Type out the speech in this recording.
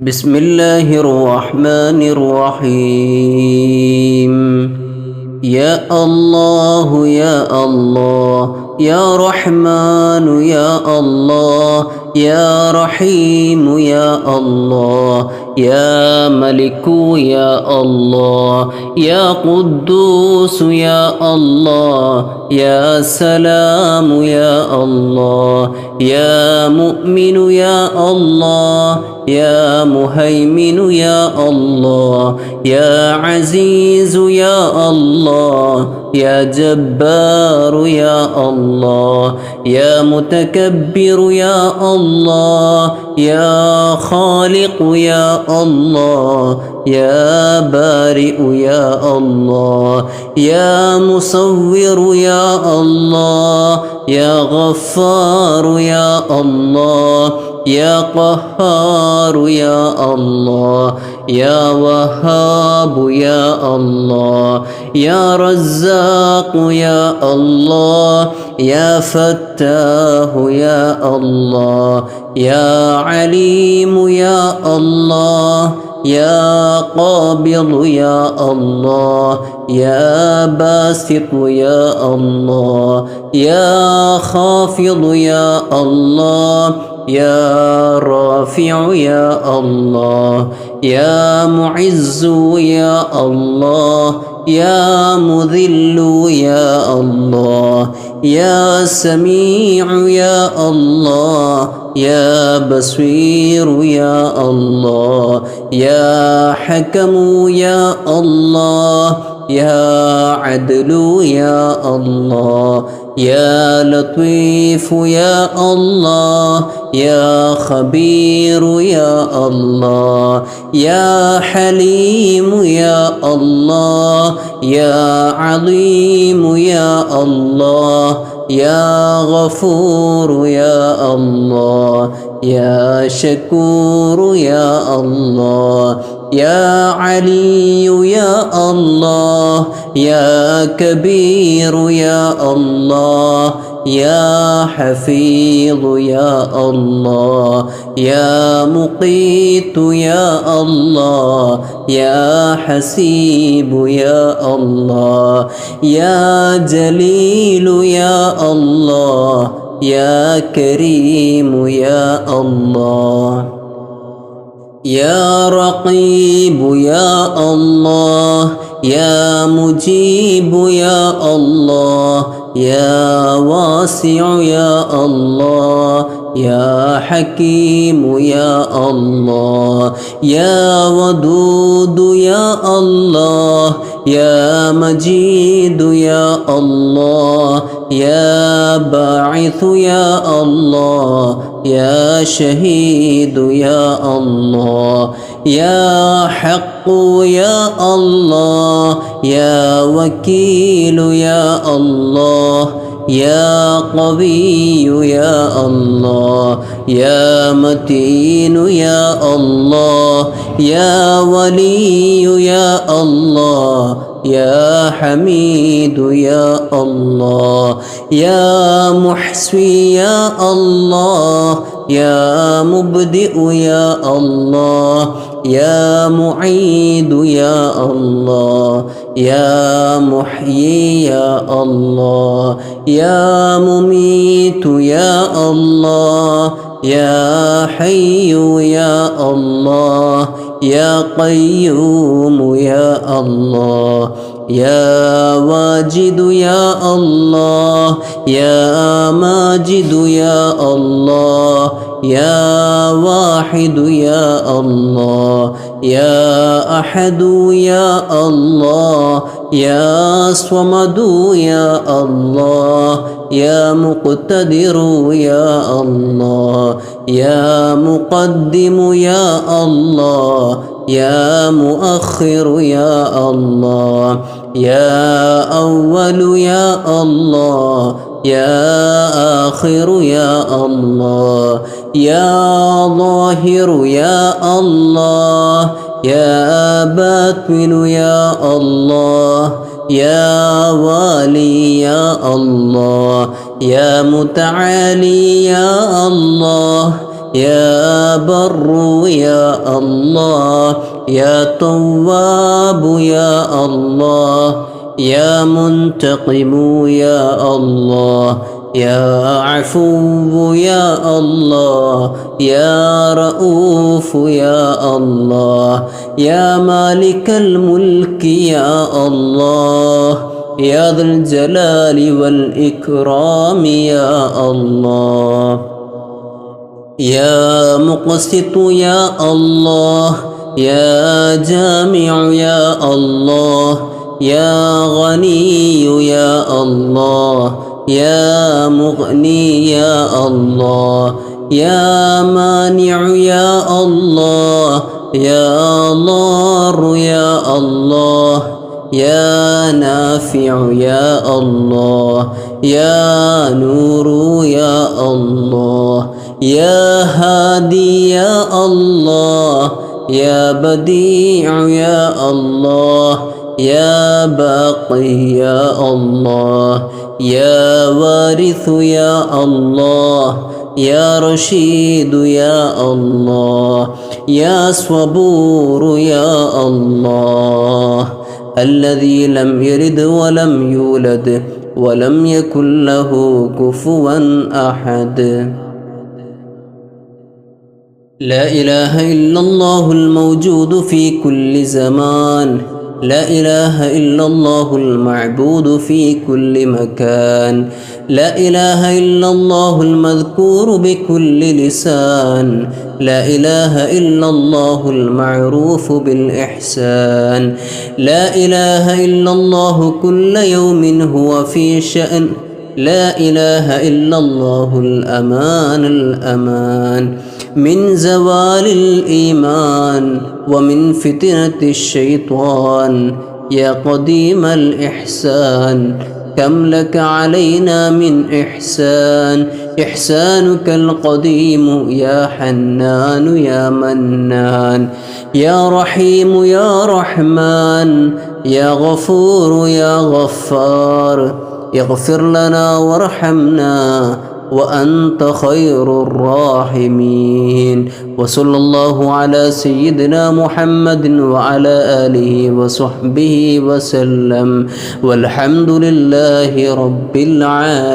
بسم الله الرحمن الرحيم. يا الله يا الله يا رحمن يا الله يا رحيم يا الله يا ملك يا الله يا قدوس يا الله يا سلام يا الله يا مؤمن يا الله يا مهيمن يا الله يا عزيز يا الله يا جبار يا الله يا متكبر يا الله يا خالق يا الله يا بارئ يا الله يا مصور يا الله يا غفار يا الله يا قهار يا الله يا وهاب يا الله يا رزاق يا الله يا فتاه يا الله يا عليم يا الله. يا قابض يا الله يا باسط يا الله يا خافض يا الله يا رافع يا الله يا معز يا الله يا مذل يا الله يا سميع يا الله. يا بصير يا الله يا حكم يا الله يا عدل يا الله يا لطيف يا الله يا خبير يا الله يا حليم يا الله يا عظيم يا الله. يا غفور يا الله يا شكور يا الله يا علي يا الله يا كبير يا الله. يا حفيظ يا الله يا مقيت يا الله يا حسيب يا الله يا جليل يا الله يا كريم يا الله يا رقيب يا الله يا مجيب يا الله يا واسع يا الله يا حكيم يا الله يا ودود يا الله يا مجيد يا الله يا باعث يا الله يا شهيد يا الله. يا حق يا الله يا وكيل يا الله يا قوي يا الله يا متين يا الله يا ولي يا الله يا حميد يا الله يا محسي يا الله يا مبدئ يا الله. يا معيد يا الله يا محيي يا الله يا مميت يا الله يا حي يا الله يا قيوم يا الله يا واجد يا الله يا ماجد يا الله يا واحد يا الله يا أحد يا الله يا صمد يا الله يا مقتدر يا الله يا مقدم يا الله يا مؤخر يا الله يا أول يا الله يا آخر يا الله يا ظاهر يا الله يا باطن يا الله يا والي يا الله يا متعالي يا الله يا بر يا الله يا تواب يا الله. يا منتقم يا الله يا عفو يا الله يا رؤوف يا الله يا مالك الملك يا الله يا ذا الجلال والإكرام يا الله يا مقسط يا الله يا جامع يا الله يا غني يا الله يا مغني يا الله يا مانع يا الله يا ضار يا الله يا نافع يا الله يا نور يا الله يا هادي يا الله يا بديع يا الله. يا باقي يا الله يا وارث يا الله يا رشيد يا الله يا صبور يا الله. الذي لم يلد ولم يولد ولم يكن له كفوا أحد. لا إله إلا الله الموجود في كل زمان. لا إله إلا الله المعبود في كل مكان. لا إله إلا الله المذكور بكل لسان. لا إله إلا الله المعروف بالإحسان. لا إله إلا الله كل يوم هو في شأن. لا إله إلا الله الأمان الأمان. من زوال الإيمان ومن فتنة الشيطان. يا قديم الإحسان كم لك علينا من إحسان؟ إحسانك القديم يا حنان يا منان. يا رحيم يا رحمن يا غفور يا غفار. اغفر لنا وارحمنا وأنت خير الراحمين. وصلى الله على سيدنا محمد وعلى آله وصحبه وسلم. والحمد لله رب العالمين.